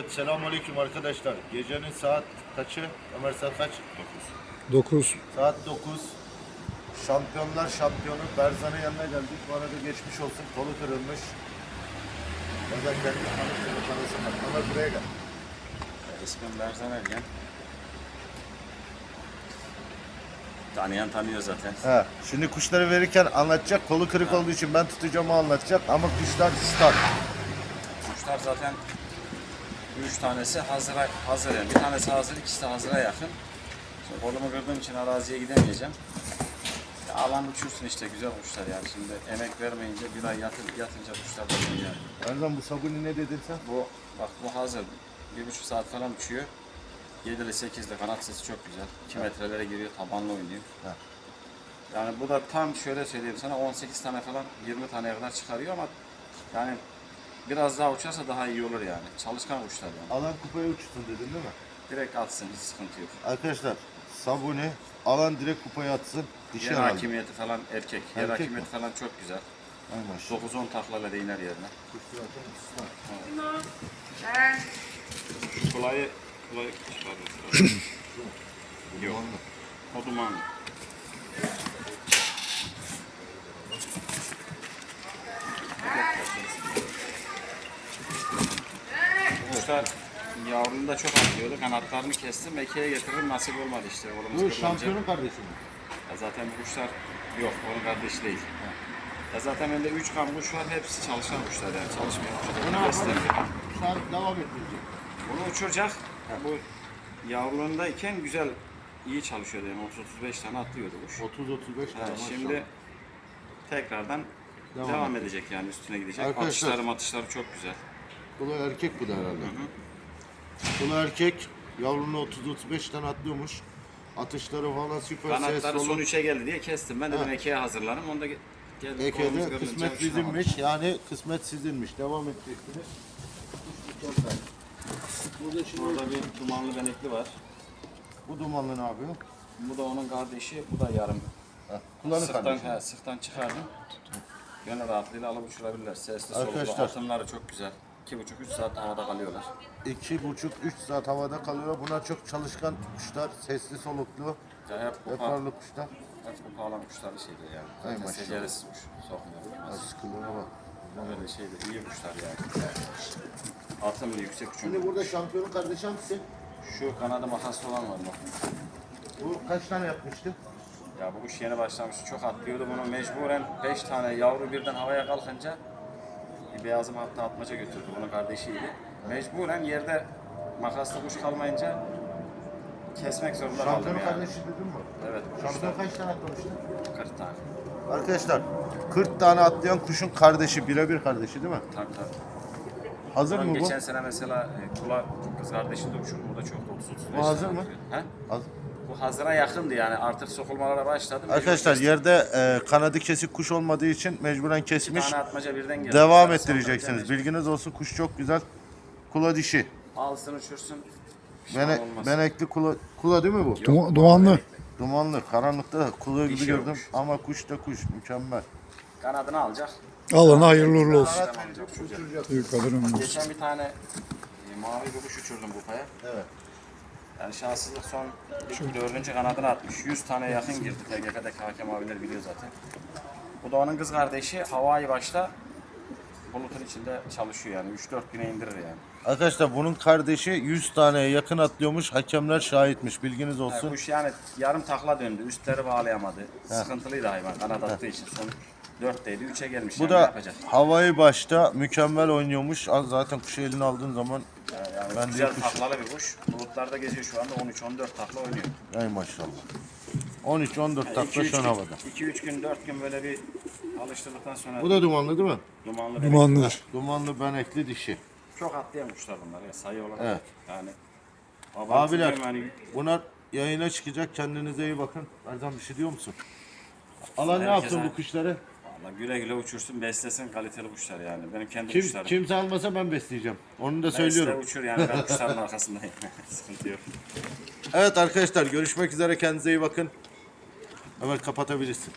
Evet selamünaleyküm arkadaşlar. Gecenin saat kaçı? Ömer saat kaç? 9. Saat 9. Şampiyonlar şampiyonu Berzan'ın yanına geldik. Bu arada geçmiş olsun. Kolu kırılmış. Berzan kendi tanısını tanısın. Ömer buraya gel. İsmim Berzan Ergen. Tanıyan tanıyor zaten. He, şimdi kuşları verirken anlatacak. Kolu kırık olduğu için ben tutacağımı anlatacak. Ama kuşlar start. Kuşlar zaten üç tanesi hazıra, hazır yani. Bir tanesi hazır, ikisi de hazıra yakın. Şimdi kolumu kırdığım için araziye gidemeyeceğim. Ya alan uçursun işte güzel kuşlar yani. Şimdi emek vermeyince bir ay yatır, yatınca kuşlar da yani. Berzan bu sabuni ne dedin sen? Bu bak bu hazır. Bir buçuk saat falan uçuyor. 7'li 8'li kanat sesi çok güzel. 2 metrelere giriyor, tabanlı oynuyor. Ha. Yani bu da tam şöyle söyleyeyim sana 18 tane falan 20 taneye kadar çıkarıyor ama yani biraz daha uçarsa daha iyi olur yani. Çalışkan kuşlar yani. Alan kupaya uçsun dedin değil mi? Direkt atsın hiç sıkıntı yok. Arkadaşlar sabuni alan direkt kupaya atsın. Dişi Yer herhalde. hakimiyeti falan erkek. Yer Erkek hakimiyeti falan çok güzel. Ay maşallah. 9-10 taklayla da iner yerine. Kulayı, kulayı çıkarıyoruz. Yok. O. Kuşlar yavrunu da çok atlıyordu. Kanatlarını kestim. Mekiğe getiririm. Nasip olmadı işte. Oğlumuz Bu kırılınca. şampiyonun kardeşi mi? Ya zaten bu kuşlar yok. Onun kardeşi değil. Ya zaten bende 3 kan kuş var. Hepsi çalışan kuşlar yani. Çalışmayan Bu ne kuşlar. Beslemiyor. yapalım? Saat devam ettirecek. Bunu uçuracak. Bu yavruluğundayken güzel iyi çalışıyordu yani 30-35 tane atlıyordu kuş. 30-35 Ha, tane şimdi tekrardan Devam devam, edecek yani üstüne gidecek. Arkadaşlar- Atışları matışları çok güzel. Bu da erkek bu da herhalde. Bu da erkek. Yavrunu 30-35 tane atlıyormuş. Atışları falan süper. ses Kanatları son soluk. 3'e geldi diye kestim. Ben dedim Ha. ekeğe hazırlarım. Onu da ge- geldi. kolumuz Eke'de kırılınca kısmet bizimmiş. Yani kısmet sizinmiş. Devam edeceksiniz. Burada şimdi Burada bir dumanlı benekli var. bu dumanlı ne yapıyor? Bu da onun kardeşi. Bu da yarım. Ha, kullanı Sırttan, kardeşi. he, sırttan çıkardım. Gönül rahatlığıyla alıp uçurabilirler. Sesli Arkadaşlar- soluklu. Atımları çok güzel. 2,5-3 saat havada kalıyorlar. İki buçuk, üç saat havada kalıyor. Bunlar çok çalışkan kuşlar. Sesli soluklu. Ya hep bu, pa- Yaparlı kuşlar. hep bu pahalı kuşlar şeydir yani. Ay Zaten maşallah. seceresiz kuş. Sokmuyor. Sıkılığına bak. Öyle şeydir. iyi kuşlar yani. Atımlı yüksek Şimdi uçum. burada şampiyonun kardeşi hangisi? Şu kanadı makaslı olan var bak. Bu kaç tane yapmıştı? Ya bu kuş yeni başlamış. Çok atlıyordu. Bunu mecburen 5 tane yavru birden havaya kalkınca bir beyazım hatta atmaca götürdü. Bunun kardeşiydi. Mecburen yerde makaslı kuş kalmayınca kesmek zorunda kaldım Şampiyonun yani. kardeşi dedin mi? Evet. Şampiyon kaç tane atlamıştı? 40 tane. Arkadaşlar 40 tane atlayan kuşun kardeşi, birebir kardeşi değil mi? Tak tak. Hazır mı bu? geçen sene mesela e, kula kız kardeşini de uçurdu. Bu da çok 30 Bu hazır mı? He? Hazır. Bu hazıra yakındı yani artık sokulmalara başladı. Mecbur Arkadaşlar kestim. yerde e, kanadı kesik kuş olmadığı için mecburen Bir kesmiş. tane atmaca birden geldi. Devam ettireceksiniz. saldıracağım. Bilginiz olsun kuş çok güzel. Kula dişi. Alsın uçursun. pişman Bene, benekli kula, kula değil mi bu? Duma- dumanlı. Dumanlı, karanlıkta da kula gibi Dişi gördüm. olmuş. Ama kuş da kuş, mükemmel. Kanadını alacak. Alana hayırlı uğurlu olsun. Kanat uçuracak. Büyük. Geçen bir tane e, mavi bir kuş uçurdum bu paya. Evet. Yani şanssızlık son dördüncü kanadını atmış. 100 tane yakın girdi. TGF'deki hakem abiler biliyor zaten. Bu da onun kız kardeşi havai başta bulutun içinde çalışıyor yani. 3-4 güne indirir yani. Arkadaşlar bunun kardeşi 100 taneye yakın atlıyormuş. Hakemler şahitmiş. Bilginiz Yani olsun. kuş yani yarım takla döndü. Üstleri bağlayamadı. Sıkıntılıydı hayvan kanat attığı için. Son 4'teydi. 3'e gelmiş. Bu yani da yapacak? havayı başta mükemmel oynuyormuş. Az Zaten kuşu eline aldığın zaman Yani, yani Ben güzel kuş- taklalı bir kuş. Bulutlarda geziyor şu anda 13-14 takla oynuyor. ay maşallah. 13-14 takla şu an havada. 2-3 gün 4 gün böyle bir alıştırdıktan sonra Bu da dumanlı değil mi? dumanlı Dumanlıdır. Dumanlı benekli dişi. Çok atlayan kuşlar bunlar ya sayı olarak. Evet. Yani Abiler yani bunlar yayına çıkacak. Kendinize iyi bakın. Erzan bir şey diyor musun? Alan ne Herkese- yaptın bu kuşları? Valla güle güle uçursun beslesin kaliteli kuşlar yani. Benim kendi Kim, kuşlarım. kimse almasa ben besleyeceğim. Onu da Besle söylüyorum. uçur yani ben kuşların arkasındayım. Sıkıntı yok. Evet arkadaşlar görüşmek üzere. Kendinize iyi bakın. Ömer kapatabilirsin.